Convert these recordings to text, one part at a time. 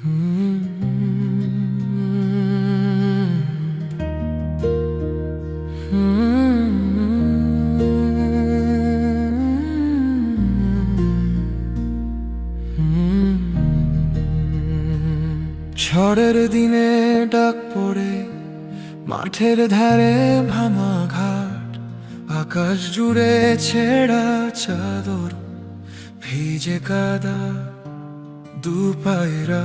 ঝড়ের দিনে ডাক পড়ে মাঠের ধারে ভাঙা ঘাট আকাশ জুড়ে ছেঁড়া চাদর ভিজে কাদা। দু পায়রা।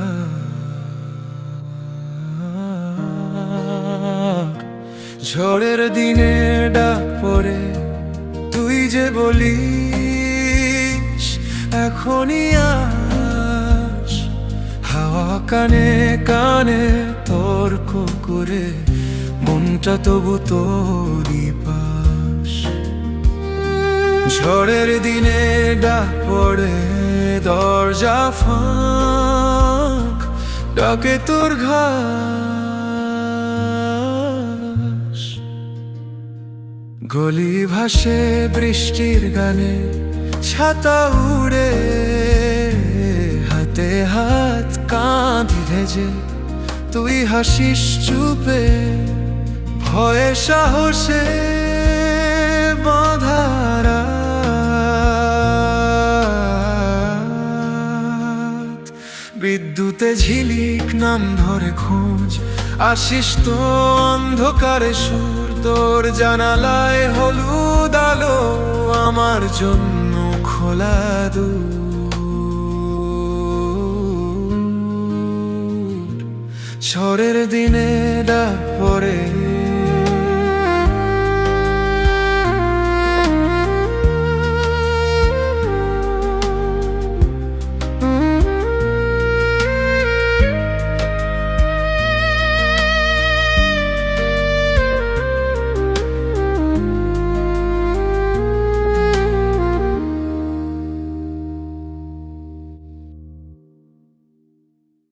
ঝড়ের দিনে ডাক পড়ে, তুই যে বলিস, এখনই হাওয়া কানে কানে তর্ক করে মনটা তবু তোরই পাশ। ঝড়ের দিনে ডাক পড়ে দরজা ফাঁক, ডাকে তোর ঘাস। গলি ভাসে বৃষ্টির গানে, ছাতা উড়ে হাতে হাত কাঁধ ভেজে তুই হাসিস চুপে, ভয়ে সাহসে বিদ্যুতে ঝিলিক নাম ধরে খোঁজ। আসিস তো অন্ধকারে সুর, তোর জানালায় হলুদ আলো আমার জন্য খোলা দু ঝড়ের দিনে ডাক পড়ে